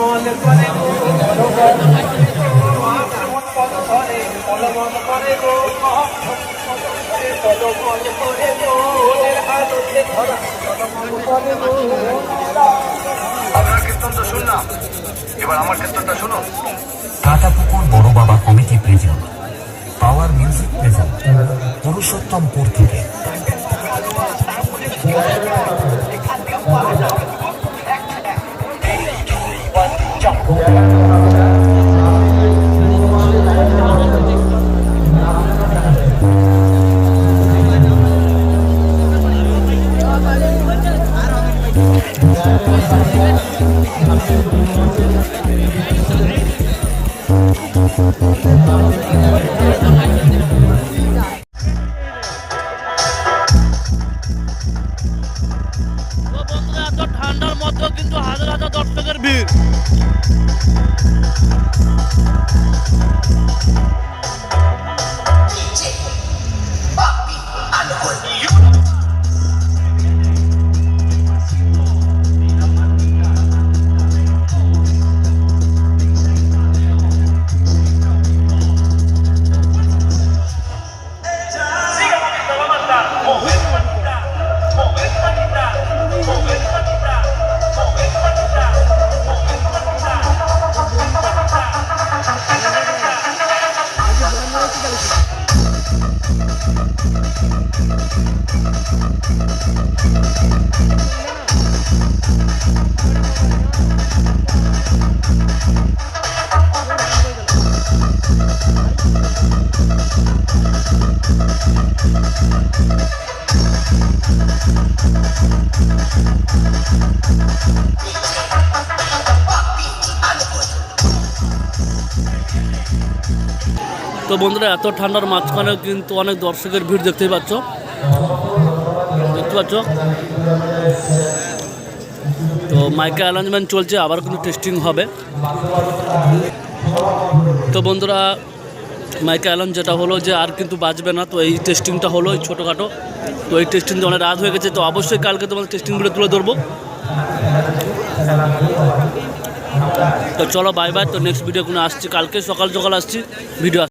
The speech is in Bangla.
বলি করে গো পদ ধরে টলমল করে গো টলমল করে গো ধরা আপনার কীর্তন তো শুনলাম। এবার আমার কীর্তনটা শুনুন। কাটাপুকুর বড় বাবা committee present. Power music present. Purushottampur থেকে তো ঠান্ডার মধ্যেও কিন্তু হাজার হাজার দর্শকের ভিড়। তো বন্ধুরা এত ঠান্ডার মাঝখানেও কিন্তু অনেক দর্শকের ভিড় দেখতেই পাচ্ছ। দেখতে পাচ্ছ? তো মাইকে অ্যালাউন্সমেন্ট চলছে, আবার কিন্তু টেস্টিং হবে। তো বন্ধুরা মাইকে অ্যালাউন্স যেটা হলো যে আর কিন্তু বাজবে না, তো এই টেস্টিংটা হলো এই ছোটোখাটো। তো এই টেস্টিংটা অনেক রাত হয়ে গেছে, তো অবশ্যই কালকে তোমাদের টেস্টিংগুলো তুলে ধরবো। তো চলো বাই বাই তো নেক্সট ভিডিও কোনো আসছি কালকে, সকাল সকাল আসছি ভিডিও